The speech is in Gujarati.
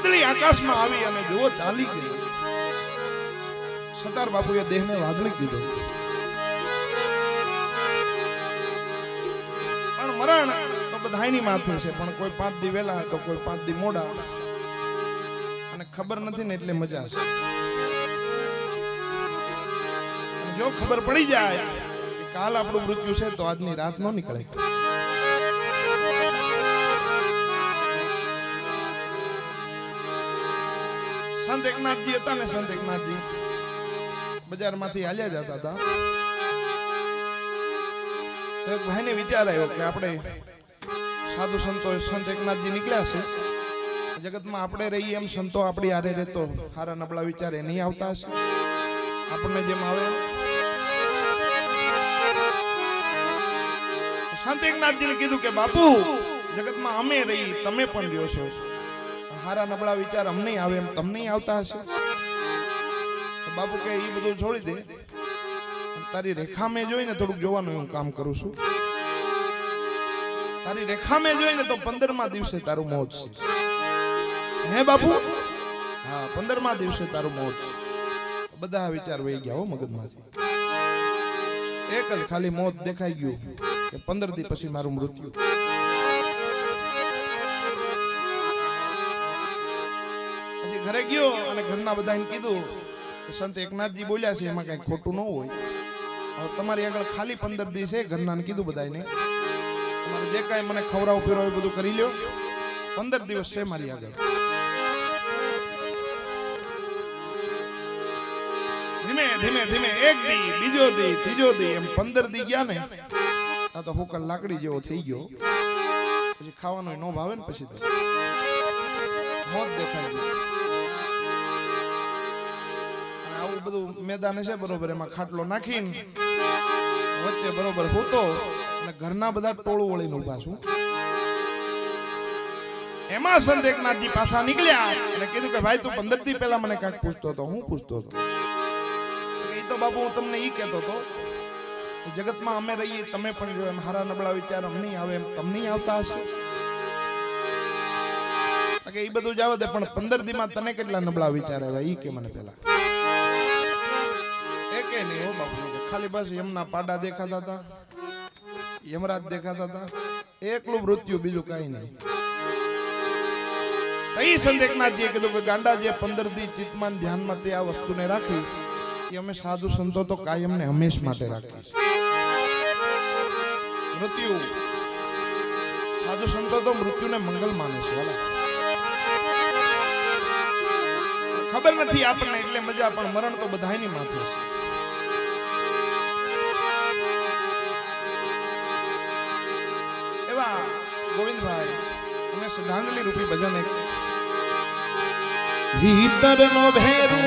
વાદળી આકાશમાં આવી અને જુઓ, ચાલી ગઈ. સતાર બાપુએ દેહને વાદળી કીધો. પણ મરણ તો બધાની માથે છે, પણ કોઈ પાંચ દી વેલા તો કોઈ પાંચ દી મોડા અને ખબર નથી ને એટલે મજા છે. જો ખબર પડી જાય કાલ આપણું મૃત્યુ છે, તો આજની રાત નો નીકળે. સંત એકનાથજી હતા ને સંત એકનાથજી બજારમાંથી હાલ્યા જતા હતા. તો એક ભાઈને વિચાર આવ્યો કે આપણે સાધુ સંતો સંત એકનાથજી નીકળ્યા છે. જગતમાં આપણે રહીએ એમ સંતો આપણી હારે રહેતો સારા નબળા વિચાર એ નહીં આવતા હશે. આપણને જેમ આવે. સંત એકનાથજીને કીધું કે, બાપુ, જગતમાં અમે રહી તમે પણ રહ્યો છો. હારા નબળા વિચાર અમને આવે એમ તમને આવતા હશે? બાપુ કે એ બધું છોડી દે. તારી રેખા મેં જોઈને થોડુંક જોવાનું હું કામ કરું છું. તારી રેખા મેં જોઈને તો પંદરમા દિવસે તારું મોજ છે. હે બાપુ? હા, પંદરમા દિવસે તારું મોજ છે. બધા વિચાર વહી ગયા હો મગજમાંથી. એક જ ખાલી મોત દેખાઈ ગયું કે પંદર દી પછી મારું મૃત્યુ. પછી ઘરે ગયો અને ઘરના બધાને કીધું કે સંત એકનાથજી બોલ્યા છે, એમાં કઈ ખોટું ન હોય. હવે તમારી આગળ ખાલી પંદર દી છે, ઘરનાને કીધું બધાને તમારે જે કાંઈ મને ખવડાવ પીરો એ બધું કરી લ્યો. પંદર દિવસ છે મારી આગળ. ધીમે ધીમે ધીમે, એક દી, બીજો દી, ત્રીજો દી, એમ પંદર દી ગયા ને, આ તો હુકલ લાકડી જેવો થઈ ગયો. પછી ખાવાનો ન ભાવે ને પછી તો. મોત દેખાય. આવું બધું મેદાન છે બરોબર, એમાં ખાટલો નાખીને વચ્ચે બરોબર હોતો અને ઘરના બધા ટોળું વળીને ઊભા છું. એમાં સંદેકનાથજી પાછા નીકળ્યા અને કીધું કે, ભાઈ, તું પંદરથી પહેલા મને કાંઈક પૂછતો હતો, હું પૂછતો હતો. એ તો બાપુ, હું તમને એ કહેતો હતો જગતમાં અમે રહીએ, તમે પણ જો એમ હારા નબળા વિચાર અમને આવે એમ તમને આવતા હશે. કે એ બધું જાવ દે પણ પંદર દીમાં તને કેટલા નબળા વિચાર આવ્યા? એ કે મને પેલા. એકે નહીં, હો બાપુ ખાલી બસ એમના પાડા દેખાતા હતા, યમરાજ દેખાતા હતા, એકલું મૃત્યુ, બીજું કાંઈ નહીં. તઈ સંત કીધું કે ગાંડા જે પંદર દી ચિત્તમાન ધ્યાનમાં તે આ વસ્તુને રાખી. એ અમે સાધુ સંતો તો કાયમ ને હંમેશ માટે રાખી. મૃત્યુ. સાધુ સંતો તો મૃત્યુને મંગલ માને છે, વાલા. ખબર નથી આપણને, એટલે મજા, પણ મરણ તો બધાની માથે છે. એવા ગોવિંદભાઈ, અમે શ્રદ્ધાંજલિ રૂપી ભજન એક ભેરું